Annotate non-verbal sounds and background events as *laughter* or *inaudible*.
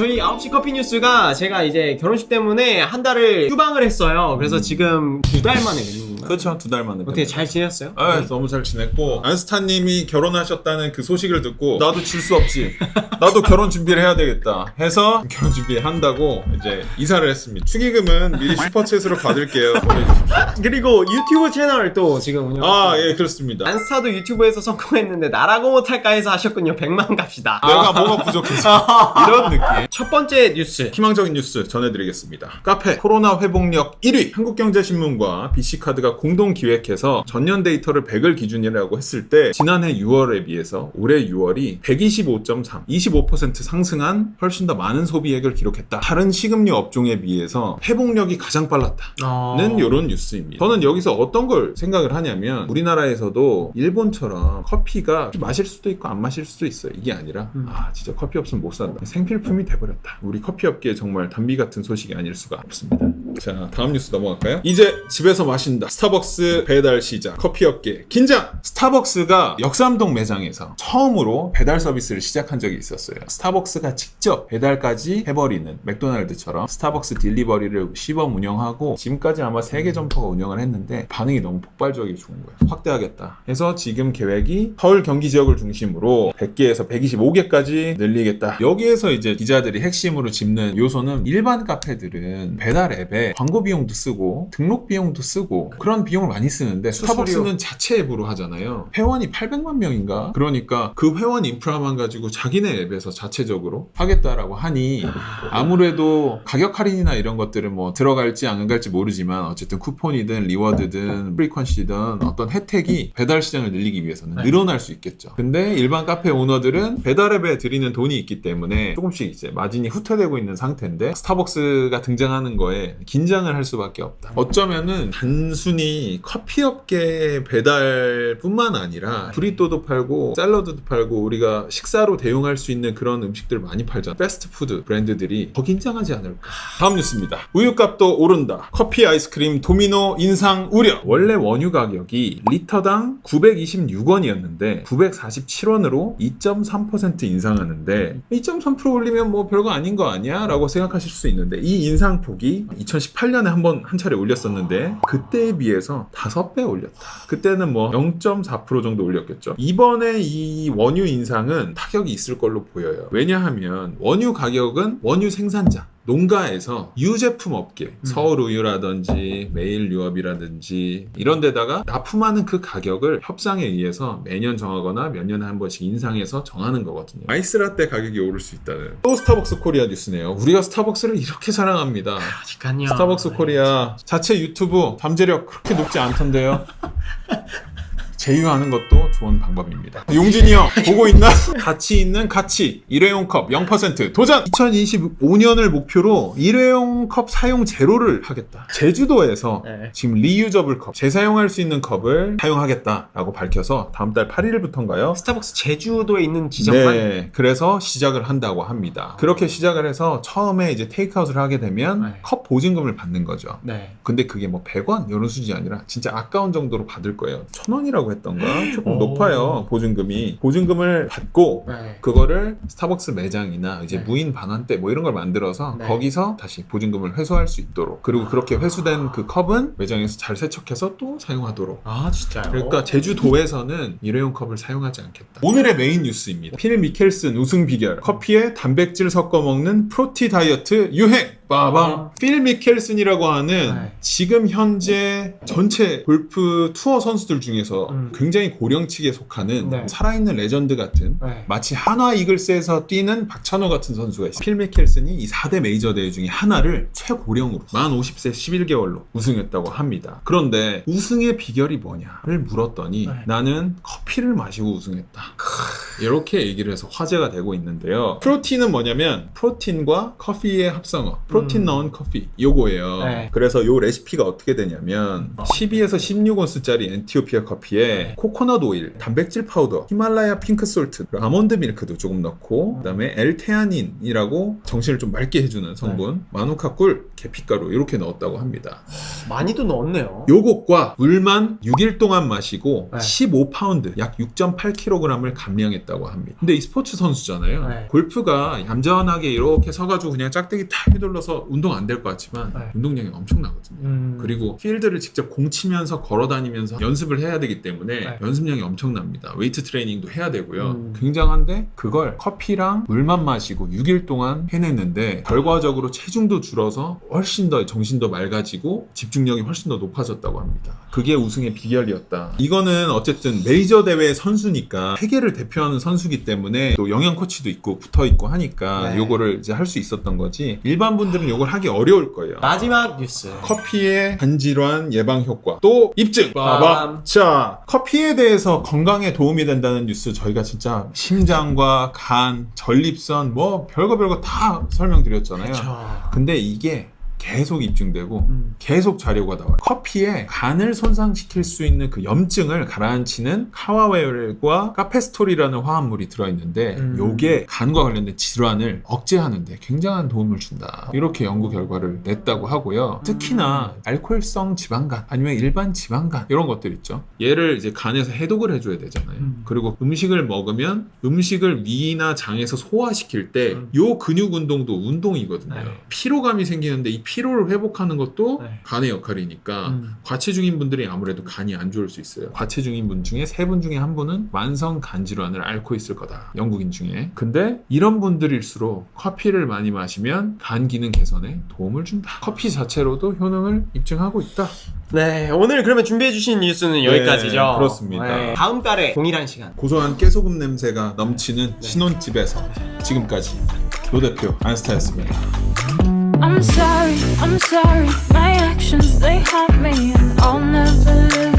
저희 9시 커피 뉴스가 제가 이제 결혼식 때문에 한 달을 휴방을 했어요. 그래서 음. 지금 두 달 만에 뵙는 건가요? 그렇죠 두 달 만에 어떻게 잘 지냈어요? 아, 너무 잘 지냈고 안스타님이 결혼하셨다는 그 소식을 듣고 나도 질 수 없지 *laughs* 나도 결혼 준비를 해야 되겠다 해서 결혼 준비한다고 이제 이사를 했습니다 축의금은 미리 슈퍼챗으로 받을게요 보내주십시오 그리고 유튜브 채널을 또 지금 운영. 아 예 그렇습니다 안스타도 유튜브에서 성공했는데 나라고 못할까 해서 하셨군요. 100만 갑시다. 내가 뭐가 부족해서 *laughs* 이런 느낌 첫 번째 뉴스. 희망적인 뉴스 전해드리겠습니다. 카페 코로나 회복력 1위 한국경제신문과 BC카드가 공동 기획해서 전년 데이터를 100을 기준이라고 했을 때 지난해 6월에 비해서 올해 6월이 125.3, 25% 상승한 훨씬 더 많은 소비액을 기록했다. 다른 식음료 업종에 비해서 회복력이 가장 빨랐다. 어... 는 이런 뉴스입니다. 저는 여기서 어떤 걸 생각을 하냐면 우리나라에서도 일본처럼 커피가 마실 수도 있고 안 마실 수도 있어요. 이게 아니라 음. 아 진짜 커피 없으면 못 산다. 생필품이 돼버렸다. 우리 커피 업계에 정말 단비 같은 소식이 아닐 수가 없습니다. 자 다음 뉴스 넘어갈까요? 이제 집에서 마신다. 스타벅스 배달 시작. 커피 업계 긴장. 스타벅스가 역삼동 매장에서 처음으로 배달 서비스를 시작한 적이 있었어요. 스타벅스가 직접 배달까지 해버리는 맥도날드처럼 스타벅스 딜리버리를 시범 운영하고 지금까지 아마 3개 점포가 운영을 했는데 반응이 너무 폭발적이게 좋은 거예요. 확대하겠다. 해서 지금 계획이 서울 경기 지역을 중심으로 100개에서 125개까지 늘리겠다. 여기에서 이제 기자들이 핵심으로 짚는 요소는 일반 카페들은 배달 앱에 광고 비용도 쓰고 등록 비용도 쓰고 그런 비용을 많이 쓰는데 스타벅스는 자체 앱으로 하잖아요. 회원이 800만 명인가? 그러니까 그 회원 인프라만 가지고 자기네 앱에서 자체적으로 하겠다라고 하니 아무래도 가격 할인이나 이런 것들은 뭐 들어갈지 안 갈지 모르지만 어쨌든 쿠폰이든 리워드든 프리퀀시든 어떤 혜택이 배달 시장을 늘리기 위해서는 네. 늘어날 수 있겠죠. 근데 일반 카페 오너들은 배달앱에 드리는 돈이 있기 때문에 조금씩 이제 마진이 후퇴되고 있는 상태인데 스타벅스가 등장하는 거에 긴장을 할 수밖에 없다. 어쩌면은 단순히 커피 업계 배달뿐만 아니라 브리또도 팔고 샐러드도 팔고 우리가 식사로 대용할 수 있는 그런 음식들을 많이 팔잖아. 패스트푸드 브랜드들이 더 긴장하지 않을까. 다음 뉴스입니다. 우유값도 오른다. 커피 아이스크림 도미노 인상 우려. 원래 원유 가격이 리터당 926원이었는데 947원으로 2.3% 인상하는데 2.3% 올리면 뭐 별거 아닌 거 아니야? 라고 생각하실 수 있는데 이 인상폭이 2018년에 한 번 한 차례 올렸었는데 그때에 비해서 5배 올렸다. 그때는 뭐 0.4% 정도 올렸겠죠. 이번에 이 원유 인상은 타격이 있을 걸로 보여요. 왜냐하면 원유 가격은 원유 생산자 농가에서 유제품 업계, 서울우유라든지 매일유업이라든지 이런 데다가 납품하는 그 가격을 협상에 의해서 매년 정하거나 몇 년에 한 번씩 인상해서 정하는 거거든요. 아이스라떼 가격이 오를 수 있다는 또 스타벅스 코리아 뉴스네요. 우리가 스타벅스를 이렇게 사랑합니다. 아직간요. 스타벅스 코리아 자체 유튜브 잠재력 그렇게 높지 않던데요. *laughs* 제휴하는 것도 좋은 방법입니다. 용진이 형 보고 있나? *laughs* 가치 있는 가치 일회용 컵 0% 도전! 2025년을 목표로 일회용 컵 사용 제로를 하겠다. 제주도에서 네. 지금 리유저블 컵 재사용할 수 있는 컵을 사용하겠다라고 밝혀서 다음 달 8일부터인가요? 스타벅스 제주도에 있는 지점만 네, 그래서 시작을 한다고 합니다. 그렇게 시작을 해서 처음에 이제 테이크아웃을 하게 되면 네. 컵 보증금을 받는 거죠. 네. 근데 그게 뭐 100원 이런 수준이 아니라 진짜 아까운 정도로 받을 거예요. 1000원이라고 했던 가? 조금 오. 높아요. 보증금이. 보증금을 받고 네. 그거를 스타벅스 매장이나 이제 네. 무인 반환대 뭐 이런 걸 만들어서 네. 거기서 다시 보증금을 회수할 수 있도록 그리고 그렇게 회수된 그 컵은 매장에서 잘 세척해서 또 사용하도록 아 진짜요? 그러니까 제주도에서는 일회용 컵을 사용하지 않겠다. 오늘의 메인 뉴스입니다. 필 미켈슨 우승 비결. 커피에 단백질 섞어 먹는 프로티 다이어트 유행. 빠밤. 아. 필 미켈슨이라고 하는 네. 지금 현재 전체 골프 투어 선수들 중에서 음. 굉장히 고령측에 속하는 네. 살아있는 레전드 같은 네. 마치 한화 이글스에서 뛰는 박찬호 같은 선수가 있어요. 필 미켈슨이 이 4대 메이저 대회 중에 하나를 최고령으로 만 50세 11개월로 우승했다고 합니다. 그런데 우승의 비결이 뭐냐를 물었더니 네. 나는 커피를 마시고 우승했다. 크, 이렇게 얘기를 해서 화제가 되고 있는데요. 프로틴은 뭐냐면 프로틴과 커피의 합성어, 프로틴 음. 넣은 커피 요거예요. 네. 그래서 요 레시피가 어떻게 되냐면 12에서 16온스짜리 엔티오피아 커피에 네. 코코넛 오일, 단백질 파우더, 히말라야 핑크 솔트, 아몬드 밀크도 조금 넣고 그다음에 엘테아닌이라고 정신을 좀 맑게 해주는 성분, 네. 마누카 꿀, 계피가루 이렇게 넣었다고 합니다. 많이도 넣었네요. 요것과 물만 6일 동안 마시고 네. 15파운드, 약 6.8kg을 감량했다. 있다고 합니다. 근데 이 스포츠 선수잖아요. 네. 골프가 얌전하게 이렇게 서가지고 그냥 짝대기 탁 휘둘러서 운동 안 될 것 같지만 네. 운동량이 엄청나거든요. 음. 그리고 필드를 직접 공 치면서 걸어 다니면서 연습을 해야 되기 때문에 네. 연습량이 엄청납니다. 웨이트 트레이닝도 해야 되고요. 음. 굉장한데 그걸 커피랑 물만 마시고 6일 동안 해냈는데 결과적으로 체중도 줄어서 훨씬 더 정신도 맑아지고 집중력이 훨씬 더 높아졌다고 합니다. 그게 우승의 비결이었다. 이거는 어쨌든 메이저 대회 선수니까 세계를 대표하는 선수기 때문에 또 영양 코치도 있고 붙어 있고 하니까 네. 요거를 이제 할 수 있었던 거지. 일반 분들은 요걸 하기 어려울 거예요. 마지막 뉴스. 커피의 간질환 예방 효과 또 입증 빠밤. 자 커피에 대해서 건강에 도움이 된다는 뉴스 저희가 진짜 심장과 간 전립선 뭐 별거 별거 다 설명드렸잖아요 그렇죠. 근데 이게 계속 입증되고 음. 계속 자료가 나와요. 커피에 간을 손상시킬 수 있는 그 염증을 가라앉히는 카와웰과 카페스토리라는 화합물이 들어있는데 음. 요게 간과 관련된 질환을 억제하는데 굉장한 도움을 준다. 이렇게 연구 결과를 냈다고 하고요. 특히나 알코올성 지방간 아니면 일반 지방간 이런 것들 있죠. 얘를 이제 간에서 해독을 해줘야 되잖아요. 음. 그리고 음식을 먹으면 음식을 위나 장에서 소화시킬 때 음. 요 근육 운동도 운동이거든요. 네. 피로감이 생기는데 이 피로를 회복하는 것도 네. 간의 역할이니까 음. 과체중인 분들이 아무래도 간이 안 좋을 수 있어요. 과체중인 분 중에 세 분 중에 한 분은 만성 간 질환을 앓고 있을 거다. 영국인 중에. 근데 이런 분들일수록 커피를 많이 마시면 간 기능 개선에 도움을 준다. 커피 자체로도 효능을 입증하고 있다. 네, 오늘 그러면 준비해주신 뉴스는 여기까지죠. 네, 그렇습니다. 네, 다음 달에 동일한 시간. 고소한 깨소금 냄새가 넘치는 신혼집에서 지금까지 노 대표 안스타였습니다. I'm sorry, I'm sorry. My actions, they haunt me, and I'll never live.